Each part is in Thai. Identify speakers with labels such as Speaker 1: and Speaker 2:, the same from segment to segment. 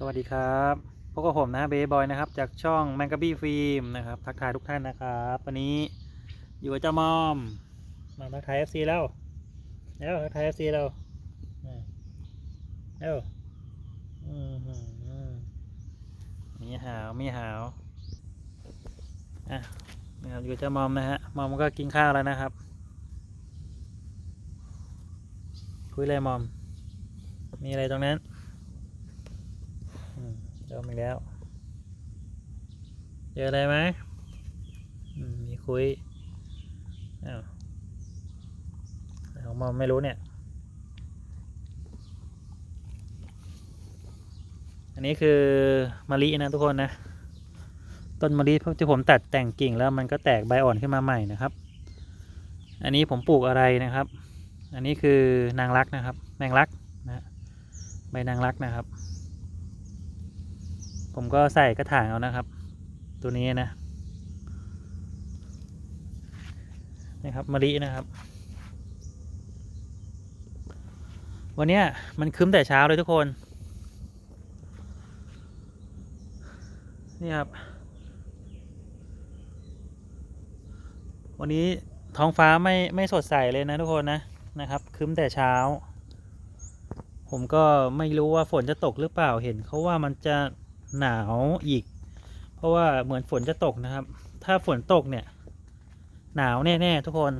Speaker 1: สวัสดีครับพบกับผมนะเบย์บอยนะครับ จากช่องแมงกะบี้ฟิล์มนะครับ ทักทายทุกท่านนะครับ วันนี้อยู่กับเจ้ามอม มาทักทาย FC แล้วแล้วทักทาย FC แล้วแล้วอืมหืมมีหาวมีหาวอะนะครับอยู่กับเจ้ามอมนะฮะมอมก็กินข้าวแล้วนะครับ คุยเลยมอม มีอะไรตรงนั้น เจอมอีกแล้ว เจออะไรไหมมีคุยอ้าวของมอมไม่รู้เนี่ย อันนี้คือมะลินะทุกคนนะ ต้นมะลิที่ผมตัดแต่งกิ่งแล้วมันก็แตกใบอ่อนขึ้นมาใหม่นะครับ อันนี้ผมปลูกอะไรนะครับ อันนี้คือนางรักนะครับ แมงลักนะ ใบนางรักนะครับ ผมก็ใส่กระถางเอานะครับ ตัวนี้นะนะครับมะลินะครับ วันนี้มันครึ้มแต่เช้าเลยทุกคน นี่ครับ วันนี้ท้องฟ้าไม่ไม่สดใสเลยนะทุกคนนะนะครับครึ้มแต่เช้า ผมก็ไม่รู้ว่าฝนจะตกหรือเปล่าเห็นเขาว่ามันจะ หนาวอีก เพราะว่าเหมือนฝนจะตกนะครับ ถ้าฝนตกเนี่ย หนาวแน่ๆทุกคน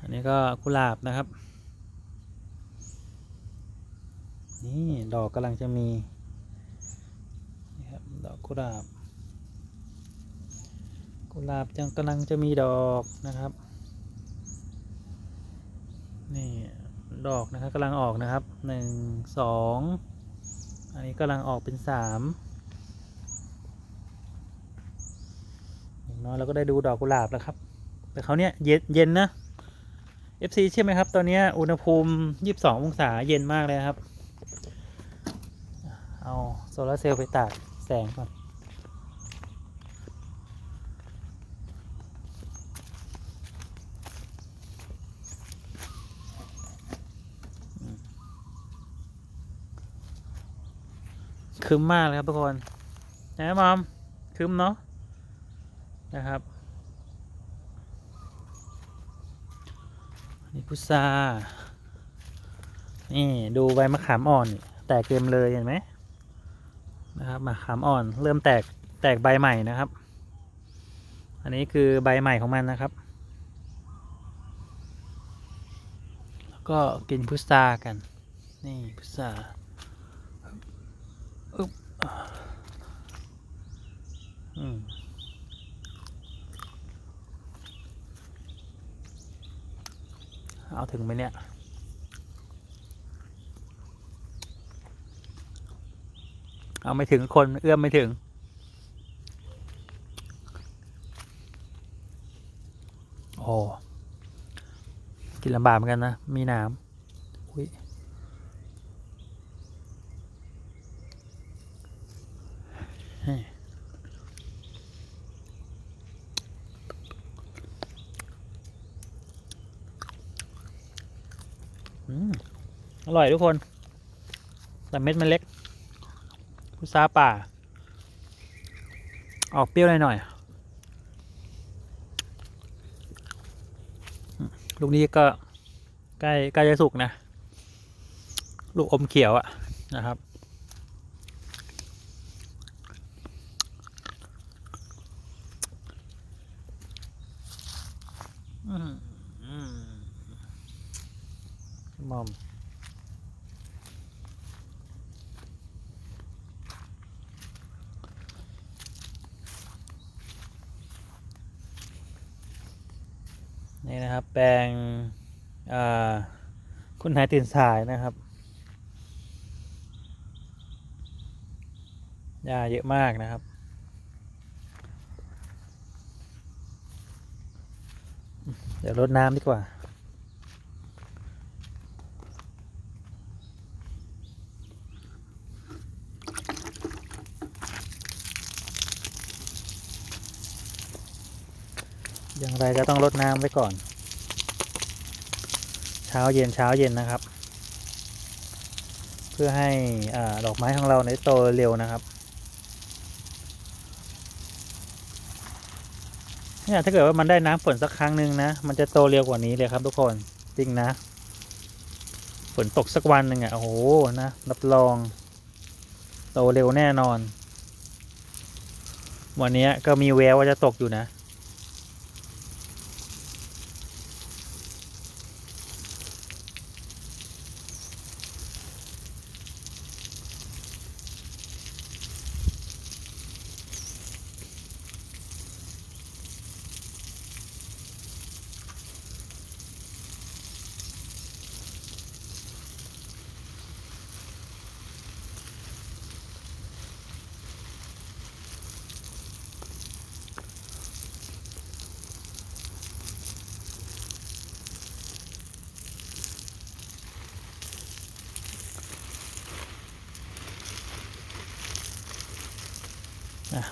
Speaker 1: อันนี้ก็กุหลาบนะครับ นี่ดอกกำลังจะมีนี่ครับดอกกุหลาบ กุหลาบจังกำลังจะมีดอกนะครับ นี่ดอกนะครับกำลังออกนะครับหนึ่งสองอันนี้กำลังออกเป็นสามอย่างน้อยเราก็ได้ดูดอกกุหลาบแล้วครับ แต่เขาเนี่ยเย็นเย็นนะ FC ใช่ไหมครับ ตอนนี้อุณหภูมิ22องศาเย็นมากเลยครับ เอาโซลาร์เซลล์ไปตากแสงก่อน คึมมากเลยครับทุกคนนะมอมคึมเนาะนะครับนี่พุทรานี่ดูใบมะขามอ่อน แตกเต็มเลยเห็นไหมนะครับมะขามอ่อนเริ่มแตกแตกใบใหม่นะครับ อันนี้คือใบใหม่ของมันนะครับ แล้วก็กินพุทรากัน นี่พุทรา เอาถึงไหมเนี่ยเอาไม่ถึงคนเอื้อมไม่ถึง โอ้ กินลำบากเหมือนกันนะ มีน้ำ อร่อยทุกคน แต่เม็ดมันเล็กพุทราป่า ออกเปรี้ยวหน่อยๆอืมลูกนี้ก็ใกล้ใกล้จะสุกนะ ลูกอมเขียวอะนะครับอืมอืม นี่นะครับ แปลงคุณนายตื่นสายนะครับหญ้าเยอะมากนะครับ เดี๋ยวรดน้ำดีกว่า อย่างไรก็ต้องรดน้ำไว้ก่อน เช้าเย็นเช้าเย็นนะครับ เพื่อให้อ่าดอกไม้ของเราในโตเร็วนะครับเนี่ยถ้าเกิดว่ามันได้น้ำฝนสักครั้งหนึ่งนะ มันจะโตเร็วกว่านี้เลยครับทุกคนจริงนะ ฝนตกสักวันหนึ่งอะโอ้โหนะรับรอง โตเร็วแน่นอน วันนี้ก็มีแววว่าจะตกอยู่นะ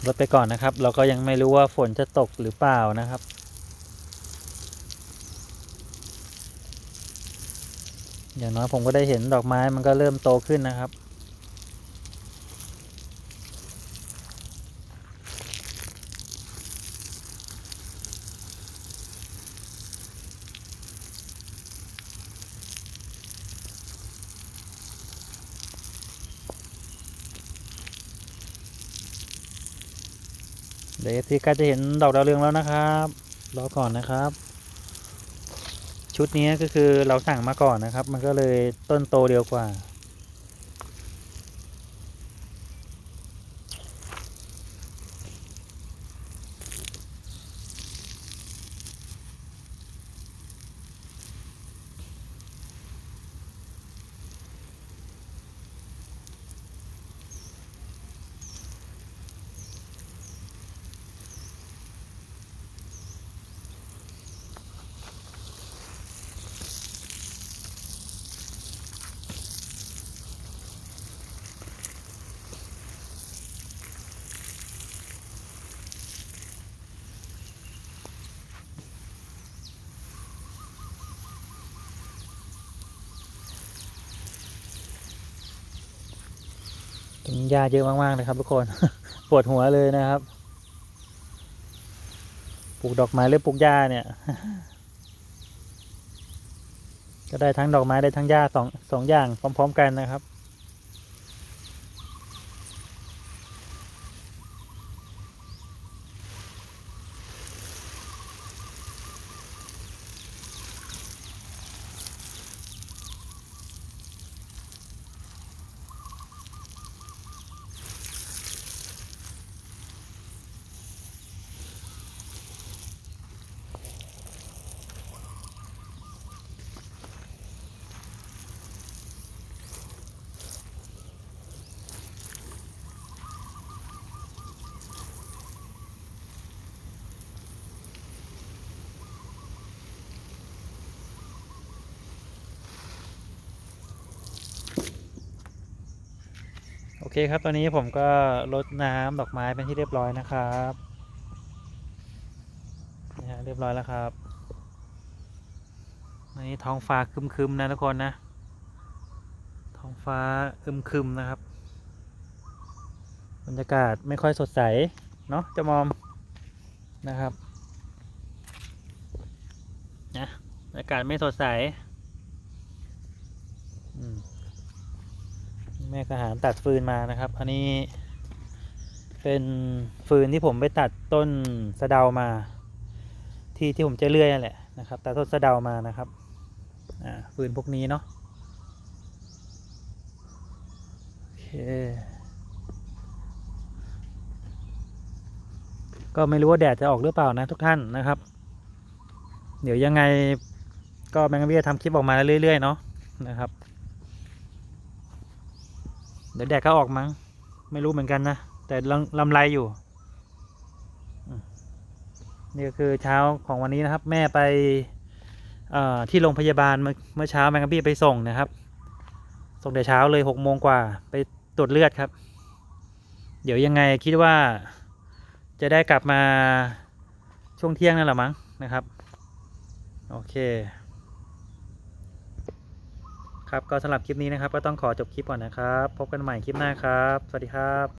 Speaker 1: ลดไปก่อนนะครับ เราก็ยังไม่รู้ว่าฝนจะตกหรือเปล่านะครับ อย่างน้อยผมก็ได้เห็นดอกไม้มันก็เริ่มโตขึ้นนะครับ เดี๋ยวที่ก็จะเห็นดอกดาวเรืองแล้วนะครับรอก่อนนะครับ ชุดนี้ก็คือเราสั่งมาก่อนนะครับ มันก็เลยต้นโตเร็วกว่า เป็นหญ้าเยอะมากๆเลยครับ ทุกคน ปวดหัวเลยนะครับ ปลูกดอกไม้หรือปลูกหญ้าเนี่ย ก็ได้ทั้งดอกไม้ได้ทั้งหญ้าสองสองอย่างพร้อม ๆ กันนะครับ อเคครับ ตอนนี้ผมก็รดน้ำดอกไม้เป็นที่เรียบร้อยนะครับนี่ฮะเรียบร้อยแล้วครับนี่ท้องฟ้าคึมๆนะทุกคนนะ ท้องฟ้าคึมๆนะครับ บรรยากาศไม่ค่อยสดใส เนาะจะมอมนะครับนะบรรยากาศไม่สดใสอืม แม่กหารตัดฟืนมานะครับ อันนี้ เป็นฟืนที่ผมไปตัดต้นสะเดามา ที่ที่ผมจะเลื่อยนั่นแหละนะครับตัดต้นสะเดามานะครับฟืนพวกนี้เนาะโอเคก็ไม่รู้ว่าแดดจะออกหรือเปล่านะทุกท่านนะครับ เดี๋ยวยังไงก็แมงกะเบี้ยทำคลิปออกมาเรื่อยๆเนาะนะครับ เดี๋ยวแดดก็ออกมั้ง ไม่รู้เหมือนกันนะ แต่ลำลำไรอยู่ นี่ก็คือเช้าของวันนี้นะครับ แม่ไปที่โรงพยาบาลเมื่อเมื่อเช้าแมงกะบี้ไปส่งนะครับ ส่งแต่เช้าเลยหกโมงกว่า ไปตรวจเลือดครับ เดี๋ยวยังไงคิดว่าจะได้กลับมาช่วงเที่ยงนั่นแหละมั้งนะครับ โอเค ครับก็สำหรับคลิปนี้นะครับ ก็ต้องขอจบคลิปก่อนนะครับ พบกันใหม่คลิปหน้าครับ สวัสดีครับ